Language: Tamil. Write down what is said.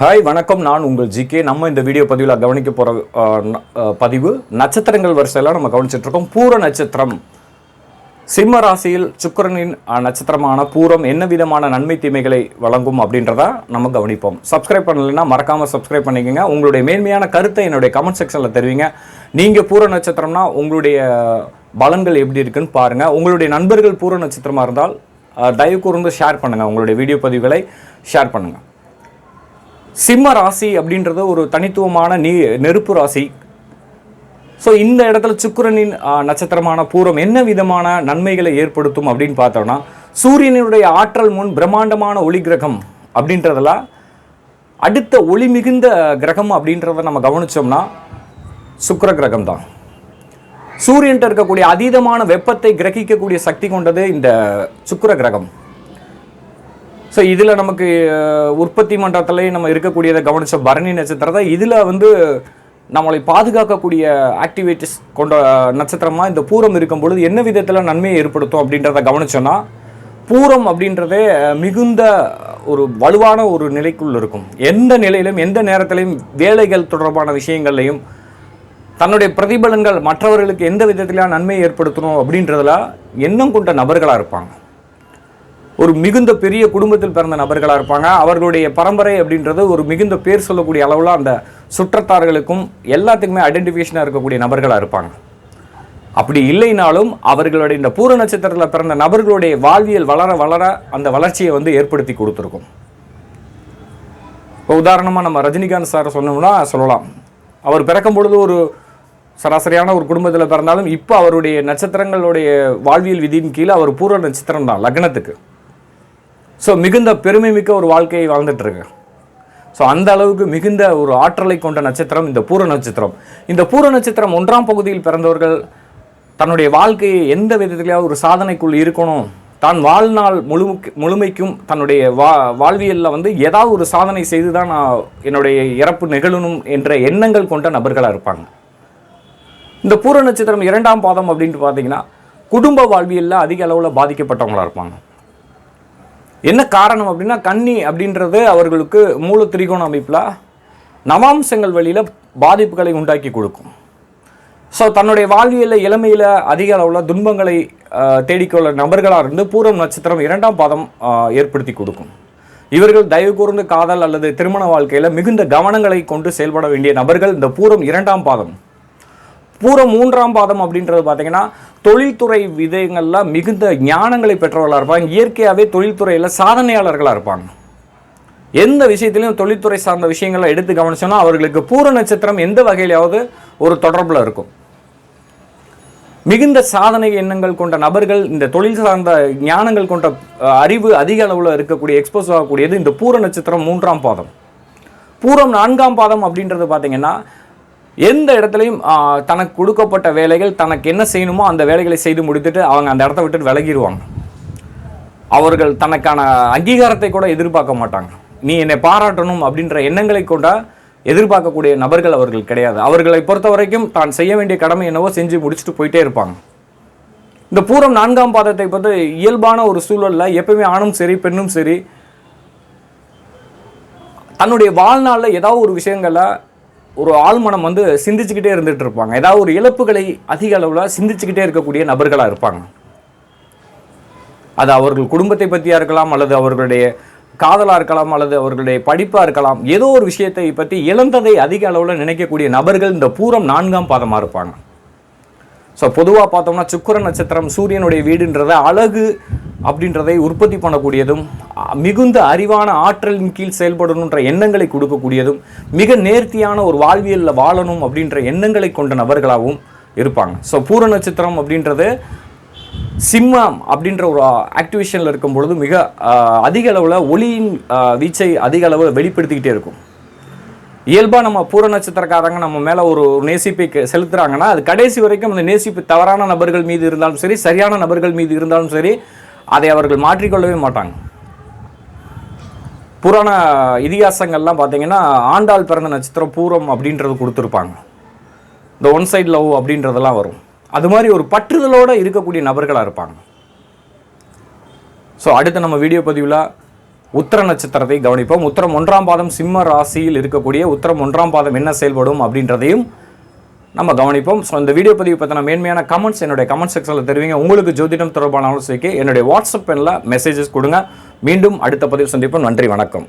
ஹாய் வணக்கம். நான் உங்கள் ஜிகே நம்ம இந்த வீடியோ பதிவில் கவனிக்க போகிற பதிவு நட்சத்திரங்கள் வரிசையெல்லாம் நம்ம கவனிச்சிட்டு இருக்கோம். பூர நட்சத்திரம். சிம்ம ராசியில் சுக்கிரனின் நட்சத்திரமான பூரம் என்ன விதமான நன்மை தீமைகளை வழங்கும் அப்படின்றத நம்ம கவனிப்போம். சப்ஸ்கிரைப் பண்ணலைன்னா மறக்காமல் சப்ஸ்கிரைப் பண்ணிக்கோங்க. உங்களுடைய மேன்மையான கருத்தை என்னுடைய கமெண்ட் செக்ஷனில் தெரிவிங்க. நீங்கள் பூர நட்சத்திரம்னா உங்களுடைய பலன்கள் எப்படி இருக்குன்னு பாருங்கள் உங்களுடைய நண்பர்கள் பூர நட்சத்திரமாக இருந்தால் தயவு கூர்ந்து ஷேர் பண்ணுங்கள் உங்களுடைய வீடியோ பதிவுகளை ஷேர் பண்ணுங்கள் சிம்ம ராசி அப்படின்றது ஒரு தனித்துவமான நீ நெருப்பு ராசி. ஸோ இந்த இடத்துல சுக்கிரனின் நட்சத்திரமான பூரம் என்ன விதமான நன்மைகளை ஏற்படுத்தும் அப்படின்னு பார்த்தோம்னா சூரியனுடைய ஆற்றல் முன் பிரம்மாண்டமான ஒளி கிரகம் அப்படின்றதெல்லாம் அடுத்த ஒளி மிகுந்த கிரகம் அப்படின்றத நம்ம கவனிச்சோம்னா சுக்கிர கிரகம் தான். சூரியன்ட்ட இருக்கக்கூடிய அதீதமான வெப்பத்தை கிரகிக்கக்கூடிய சக்தி கொண்டது இந்த சுக்கிர கிரகம். ஸோ இதில் நமக்கு உற்பத்தி மன்றத்திலே நம்ம இருக்கக்கூடியதை கவனித்த பரணி நட்சத்திரத்தை இதில் வந்து நம்மளை பாதுகாக்கக்கூடிய ஆக்டிவிட்டிஸ் கொண்ட நட்சத்திரமாக இந்த பூரம் இருக்கும் பொழுது என்ன விதத்தில் நன்மையை ஏற்படுத்தும் அப்படின்றத கவனிச்சோன்னா பூரம் அப்படின்றதே மிகுந்த ஒரு வலுவான ஒரு நிலைக்குள் இருக்கும். எந்த நிலையிலும் எந்த நேரத்திலையும் வேலைகள் தொடர்பான விஷயங்கள்லையும் தன்னுடைய பிரதிபலன்கள் மற்றவர்களுக்கு எந்த விதத்திலாம் நன்மையை ஏற்படுத்தணும் அப்படின்றதுல எண்ணம் கொண்ட நபர்களாக இருப்பாங்க. ஒரு மிகுந்த பெரிய குடும்பத்தில் பிறந்த நபர்களாக இருப்பாங்க. அவர்களுடைய பரம்பரை அப்படின்றது ஒரு மிகுந்த பேர் சொல்லக்கூடிய அளவில் அந்த சுற்றத்தார்களுக்கும் எல்லாத்துக்குமே ஐடென்டிஃபிகேஷனாக இருக்கக்கூடிய நபர்களாக இருப்பாங்க. அப்படி இல்லைனாலும் அவர்களுடைய இந்த பூர நட்சத்திரத்தில் பிறந்த நபர்களுடைய வாழ்வியல் வளர வளர அந்த வளர்ச்சியை வந்து ஏற்படுத்தி கொடுத்துருக்கும். இப்போ உதாரணமாக நம்ம ரஜினிகாந்த் சார் சொன்னோம்னா சொல்லலாம். அவர் பிறக்கும் பொழுது ஒரு சராசரியான ஒரு குடும்பத்தில் பிறந்தாலும் இப்போ அவருடைய நட்சத்திரங்களுடைய வாழ்வியல் விதியின் கீழே அவர் பூர்வ நட்சத்திரம் தான் லக்னத்துக்கு. ஸோ மிகுந்த பெருமை மிக்க ஒரு வாழ்க்கையை வாழ்ந்துட்டுருக்கு ஸோ அந்த அளவுக்கு மிகுந்த ஒரு ஆற்றலை கொண்ட நட்சத்திரம் இந்த பூர நட்சத்திரம். இந்த பூர நட்சத்திரம் ஒன்றாம் பகுதியில் பிறந்தவர்கள் தன்னுடைய வாழ்க்கையை எந்த விதத்திலேயாவது ஒரு சாதனைக்குள் இருக்கணும். தான் வாழ்நாள் முழு முழுமைக்கும் தன்னுடைய வா வாழ்வியலில் வந்து ஏதாவது ஒரு சாதனை செய்து தான் நான் என்னுடைய இறப்பு நிகழணும் என்ற எண்ணங்கள் கொண்ட நபர்களாக இருப்பாங்க. இந்த பூர நட்சத்திரம் இரண்டாம் பாதம் அப்படின்ட்டு பார்த்தீங்கன்னா குடும்ப வாழ்வியலில் அதிக அளவில் பாதிக்கப்பட்டவங்களாக இருப்பாங்க. என்ன காரணம் அப்படின்னா கன்னி அப்படின்றது அவர்களுக்கு மூல திரிகோண அமைப்பில்? நவாம்சங்கள் வழியில் பாதிப்புகளை உண்டாக்கி கொடுக்கும். ஸோ தன்னுடைய வாழ்வியலில் இளமையில் அதிக அளவில் துன்பங்களை தேடிக்கொள்ள நபர்களாக இருந்து பூரம் நட்சத்திரம் இரண்டாம் பாதம் ஏற்படுத்தி கொடுக்கும். இவர்கள் தயவு கூர்ந்து காதல் அல்லது திருமண வாழ்க்கையில் மிகுந்த கவனங்களை கொண்டு செயல்பட வேண்டிய நபர்கள் இந்த பூரம் இரண்டாம் பாதம். பூரம் மூன்றாம் பாதம் அப்படின்றது பார்த்தீங்கன்னா தொழில்துறை விதயங்களில் மிகுந்த ஞானங்களை பெற்றவர்களாக இருப்பாங்க. இயற்கையாகவே தொழில்துறையில் சாதனையாளர்களாக இருப்பாங்க. எந்த விஷயத்திலையும் தொழில்துறை சார்ந்த விஷயங்களை எடுத்து கவனிச்சோம்னா அவர்களுக்கு பூர நட்சத்திரம் எந்த வகையிலாவது ஒரு தொடர்பில் இருக்கும். மிகுந்த சாதனை எண்ணங்கள் கொண்ட நபர்கள் இந்த தொழில் சார்ந்த ஞானங்கள் கொண்ட அறிவு அதிக அளவில் இருக்கக்கூடிய எக்ஸ்போஸ் ஆகக்கூடியது இந்த பூர நட்சத்திரம் மூன்றாம் பாதம். பூரம் நான்காம் பாதம் அப்படின்றது பார்த்தீங்கன்னா எந்த இடத்துலையும் தனக்கு கொடுக்கப்பட்ட வேலைகள் தனக்கு என்ன செய்யணுமோ அந்த வேலைகளை செய்து முடித்துட்டு அவங்க அந்த இடத்த விட்டு விலகிடுவாங்க அவர்கள் தனக்கான அங்கீகாரத்தை கூட எதிர்பார்க்க மாட்டாங்க. நீ என்னை பாராட்டணும் அப்படின்ற எண்ணங்களை கொண்ட எதிர்பார்க்கக்கூடிய நபர்கள் அவர்கள் கிடையாது. அவர்களை பொறுத்த வரைக்கும் தான் செய்ய வேண்டிய கடமை என்னவோ செஞ்சு முடிச்சுட்டு போயிட்டே இருப்பாங்க. இந்த பூரம் நான்காம் பாதத்தை பார்த்து இயல்பான ஒரு சூழலில் எப்பவுமே ஆணும் சரி பெண்ணும் சரி தன்னுடைய வாழ்நாளில் ஏதாவது ஒரு விஷயங்களை ஒரு ஆழ்மனம் வந்து சிந்திச்சுக்கிட்டே இருந்துட்டு இருப்பாங்க ஏதாவது ஒரு இழப்புகளை அதிக அளவில் சிந்திச்சுக்கிட்டே இருக்கக்கூடிய நபர்களாக இருப்பாங்க. அது அவர்கள் குடும்பத்தை பற்றியா இருக்கலாம் அல்லது அவர்களுடைய காதலாக இருக்கலாம் அல்லது அவர்களுடைய படிப்பாக இருக்கலாம் ஏதோ ஒரு விஷயத்தை பற்றி இழந்ததை அதிக அளவில் நினைக்கக்கூடிய நபர்கள் இந்த பூரம் நான்காம் பாதமாக இருப்பாங்க. ஸோ பொதுவாக பார்த்தோம்னா சுக்கிர நட்சத்திரம் சூரியனுடைய வீடுன்றத அழகு அப்படின்றதை உற்பத்தி பண்ணக்கூடியதும் மிகுந்த அறிவான ஆற்றலின் கீழ் செயல்படணுன்ற எண்ணங்களை கொடுக்கக்கூடியதும் மிக நேர்த்தியான ஒரு வாழ்வியலில் வாழணும் அப்படின்ற எண்ணங்களை கொண்ட நபர்களாகவும் இருப்பாங்க. ஸோ பூர நட்சத்திரம் அப்படின்றது சிம்மம் அப்படின்ற ஒரு ஆக்டிவேஷனில் இருக்கும் பொழுது மிக அதிக அளவில் ஒளியின் வீச்சை அதிக அளவில் வெளிப்படுத்திக்கிட்டே இருக்கும். இயல்பாக நம்ம பூர நட்சத்திரக்காரங்க நம்ம மேலே ஒரு நேசிப்பை செலுத்துகிறாங்கன்னா அது கடைசி வரைக்கும் அந்த நேசிப்பு தவறான நபர்கள் மீது இருந்தாலும் சரி சரியான நபர்கள் மீது இருந்தாலும் சரி அதை அவர்கள் மாற்றிக்கொள்ளவே மாட்டாங்க. புராண இதிகாசங்கள்லாம் பார்த்தீங்கன்னா ஆண்டாள் பிறந்த நட்சத்திரம் பூரம் அப்படின்றது கொடுத்துருப்பாங்க. இந்த ஒன் சைட் லவ் அப்படின்றதெல்லாம் வரும். அது மாதிரி ஒரு பற்றுதலோடு இருக்கக்கூடிய நபர்களாக இருப்பாங்க. ஸோ அடுத்து நம்ம வீடியோ பதிவில் உத்தர நட்சத்திரத்தை கவனிப்போம். உத்தரம் ஒன்றாம் பாதம் சிம்ம ராசியில் இருக்கக்கூடிய உத்தரம் ஒன்றாம் பாதம் என்ன செயல்படும் அப்படின்றதையும் நம்ம கவனிப்போம். ஸோ இந்த வீடியோ பதிவு பற்றின மேன்மையான கமெண்ட்ஸ் என்னுடைய கமெண்ட் செக்ஷனில் தெரிவிங்க. உங்களுக்கு ஜோதிடம் தொடர்பான ஆலோசனைக்கு என்னுடைய வாட்ஸ்அப் எண்ணில் மெசேஜஸ் கொடுங்க. மீண்டும் அடுத்த பதிவு சந்திப்போம். நன்றி வணக்கம்.